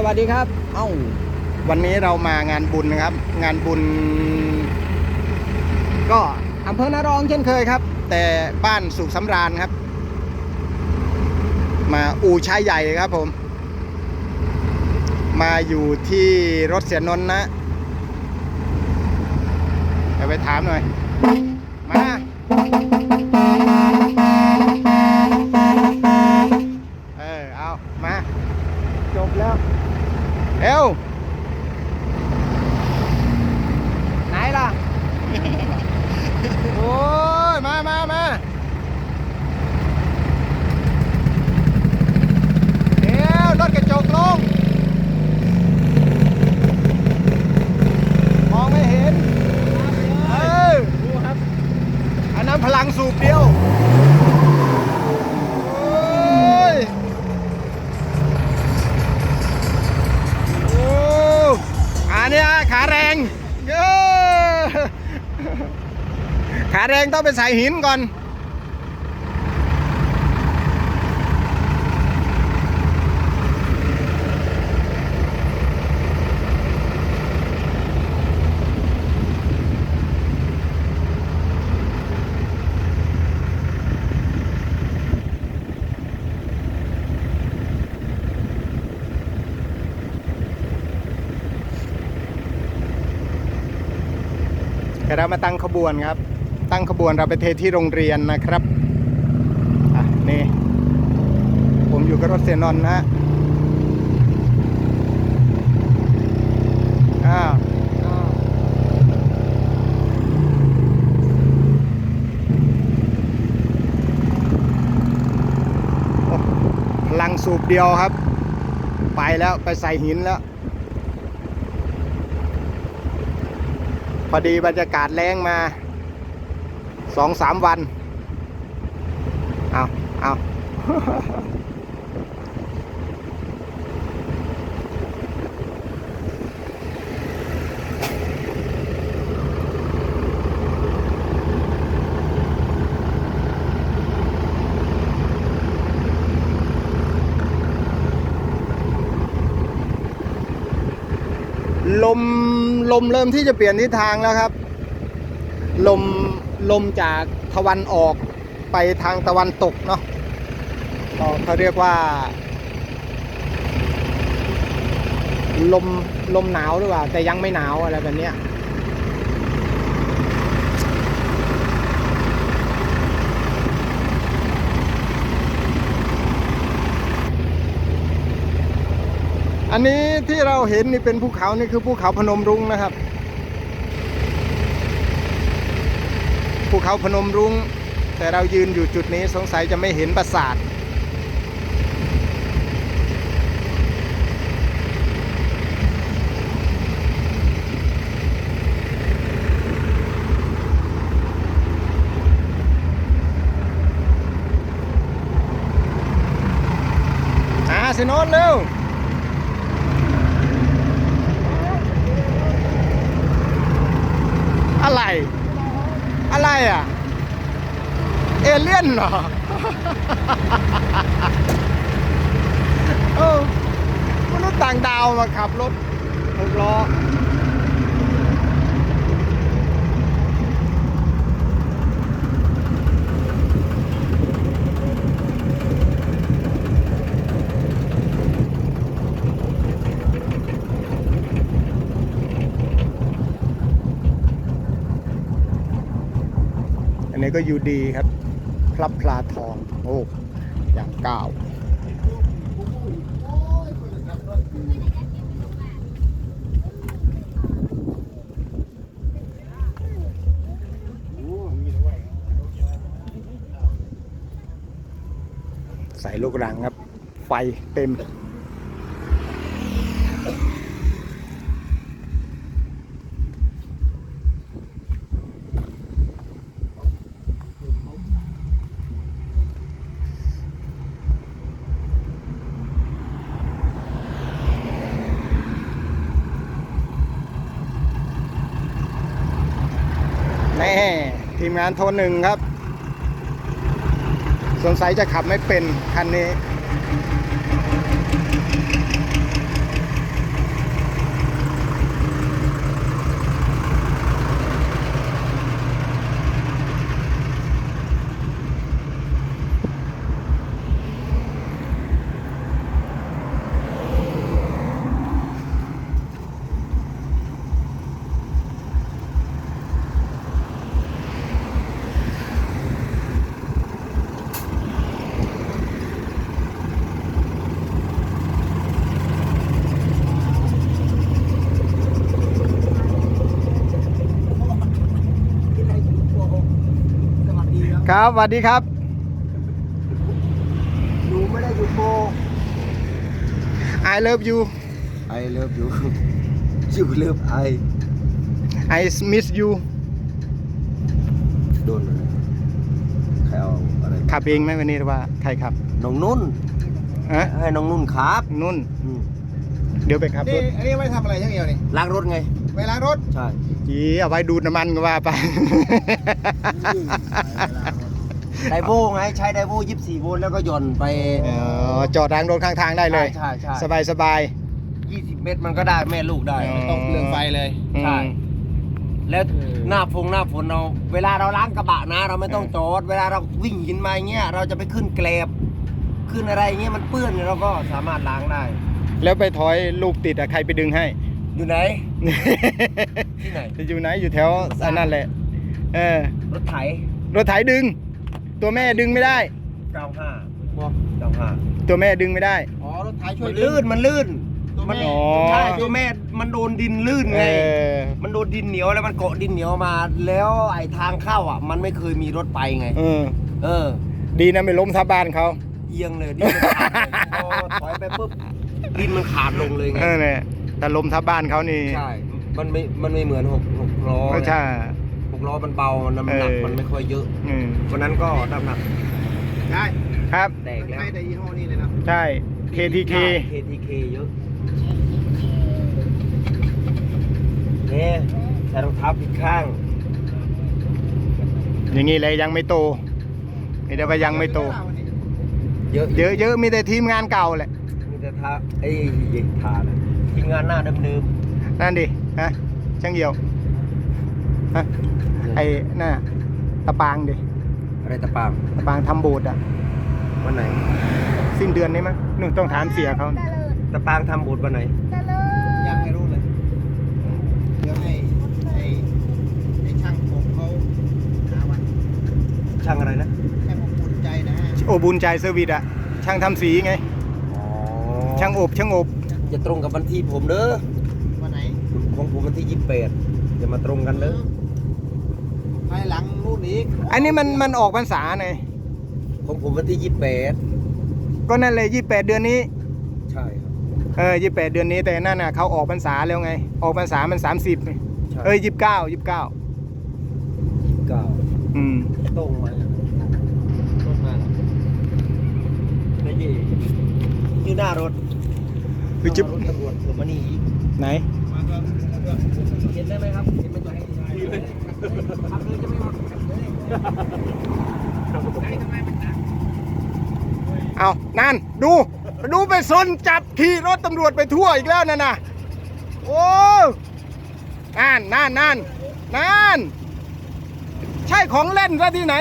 สวัสดีครับ เอ้า วันนี้เรามางานบุญนะครับ งานบุญ ก็อำเภอนารงเช่นเคยครับ แต่บ้านสุขสำราญครับ มาอู่ชายใหญ่ครับผม มาอยู่ที่รถเสียนนท์นะเดี๋ยวไปถามหน่อย มา เออ เอา มา จบ แล้วเร็วไหนล่ะ โอ้ย มามามาเดี๋ยวรถกระจกลง ขาแรงต้องไปใส่หินก่อน เดี๋ยวเรามาตั้งขบวนครับ ตั้งขบวนเราไปเทที่โรงเรียนนะครับอะนี่ ผมอยู่กับรถเซนอนนะฮะอ้าวอ้าวพลังสูบเดียวครับ ไปแล้วไปใส่หินแล้วพอดีบรรยากาศแรงมา สองสามวัน เอาเอาลมลมเริ่มที่จะเปลี่ยนทิศทางแล้วครับ ลมลมจากตะวันออกไปทางตะวันตกเนาะเขาเรียกว่า ลมลมหนาวหรือเปล่า แต่ยังไม่หนาวอะไรแบบนี้อันนี้ที่เราเห็นนี่เป็นภูเขานี่คือภูเขาพนมรุ้งนะครับ ภูเขาพนมรุ้ง แต่เรายืนอยู่จุดนี้สงสัยจะไม่เห็นปราสาทอ่าสิโนนเร็วอะไร อะไรอะ เอเลี่ยนเหรอโอ้มนุษย์ต่างดาวมาขับรถหกล้อ นนี้ก็อยู่ดีครับ พลับพลาทอง โอ้อย่างก้าวใส่ลูกรังครับ ไฟเต็ม แน่ที มงานโทรหนึ่งครับ สงสัยจะขับไม่เป็นคันนี้ ครับสวัสดีครับอยู่ไม่ได้อยู่โป I love you I love you you love I I miss you โดนอะไรใครเอาอะไรขับเองไหมวันนี้หรือว่าใครขับน้องนุ่นฮะให้น้องนุ่นครับนุ่น อืมเดี๋ยวไปขับรนี่ถอันนี้ไว้ทำอะไรช่างเอียวนี่ล้างรถไงไว้ล้างรถใช่จีเอาไว้ดูดน้ำมันก็ว่าไปไดโวไงใช้ไดโว24โวลต์แล้วก็หย่อนไปเออจอดรางรถข้างทางได้เลย ใช่ใช่สบายสบาย20เมตรมันก็ได้แม่ลูกได้อ๋อไม่ต้องเปลืองไฟเลยอืมใช่ แล้วหน้าฟงหน้าฝนเราเวลาเราล้างกระบะนะ เราไม่ต้องจอด เวลาเราวิ่งหินมาอย่างเงี้ยเราจะไปขึ้นแกลบขึ้นอะไรอย่างเงี้ยมันเปื้อนเราก็สามารถล้างได้ แล้วไปถอยลูกติดอะใครไปดึงให้ อยู่ไหนที่ไหน อยู่ไหนอยู่แถวอันนั่นแหละ เออรถไถรถไถดึง ตัวแม่ดึงไม่ได้95 95ตัวแม่ดึงไม่ได้ อ๋อรถไถช่มัวยนดึลื่งนมันลื่นตัวมันแม่อ๋อ ใช่ตัวแม่มันโดนดินลื่นเอไง อมันโดนดินเหนียวแล้วมันเกาะดินเหนียวมา แล้วไอ้ทางเข้าอะ มันไม่เคยมีรถไปไง เออ เออ ดีนะไม่ล้มทับบ้านเขาเอียงเลยดินมันขาดเลยพอถอยไปปุ๊บดินมันขาดลงเลยไง เออเนี่ยแต่ล้มทับบ้านเขานี่ใช่ มันไม่ มันไม่เหมือนหกหกล้อก็ใช่ห กล้อมันเบาน้ำหนักเออมันไม่ค่อยเยอะอืมวันนั้นก็น้ำหนักได้ครับแตกแล้วให้แต่ยี่ห้อนี้เลยนะใช่ KTK KTK เยอะเนี่ยใส่รองเท้าผิดข้างอย่างนี้เลยยังไม่โตไม่ได้ว่ายังไม่โต เยอะเยอะเยอะมีแต่ทีมงานเก่าแหละมีแต่ทาไอ้ยทานะทีมงานหน้าเดิมนั่นดิฮะช่างเหี่ยวฮะ ไอ้น่ะตะปางดิๆอะไรตะปางตะปางทำโบสถ์อะ วันไหน สิ้นเดือนนี้มั้งนู่นต้องถามเสียเขา ตะปางทำโบสถ์วันไหน ยังไม่รู้เลย เดี๋ยวให้ให้ให้ช่างผมเขาหาวันช่างอะไรนะ ให้ผมอุ่นใจนะโอบุญใจเซอร์วิสอะ ช่างทำสีไง อ๋อช่างอบช่างอบ จะตรงกับวันที่ผมเด้อวันไหน ของผมวันที่ยี่สิบแปดจะมาตรงกันเด้อ ภายหลังนู่นอีกอันนี้มันมันออกพรรษาไงของผมวันที่ยี่สิบแปดก็นั่นเลยยี่แปดเดือนนี้ใช่ครับ เออยี่แปดเดือนนี้แต่นั่นน่ะเขาออกพรรษาแล้วไง ออกพรรษามันสามสิบใช่ เอ้ยยี่สิบเก้ายี่สิบเก้ายี่สิบเก้าอืมตรงมาต้นมาแล้วไม่ยี่อยู่หน้ารถคือจะรถตำรวจเสือมานี่อีกไหน เห็นได้ไหมครับเห็นไหมตัวให้ครับเลยจะไม่หมด เอานั่น ดู ดูไปซนจับขี่รถตำรวจไปทั่วอีกแล้วนั่นน่ะ โอ้นั่นนั่นนั่นนั่น ใช่ของเล่นซะที่ไหน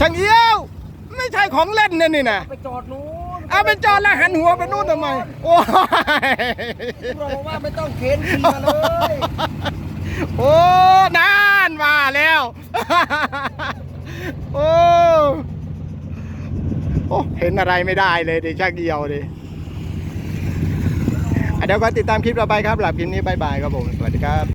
ช่างเอี้ยว ไม่ใช่ของเล่นเนี่ยนี่นะไปจอดนู้นเอาไปจอดแล้วหันหัวไปนู่นทำไม โอ้ยบอกว่าไม่ต้องเข็นขี่มาเลย โอ้นานมาแล้ว โอ้โอ้เห็นอะไรไม่ได้เลยดิชักเดียวดิเดี๋ยวก็ติดตามคลิปต่อไปครับหลับคลิปนี้บายบายครับผม สวัสดีครับ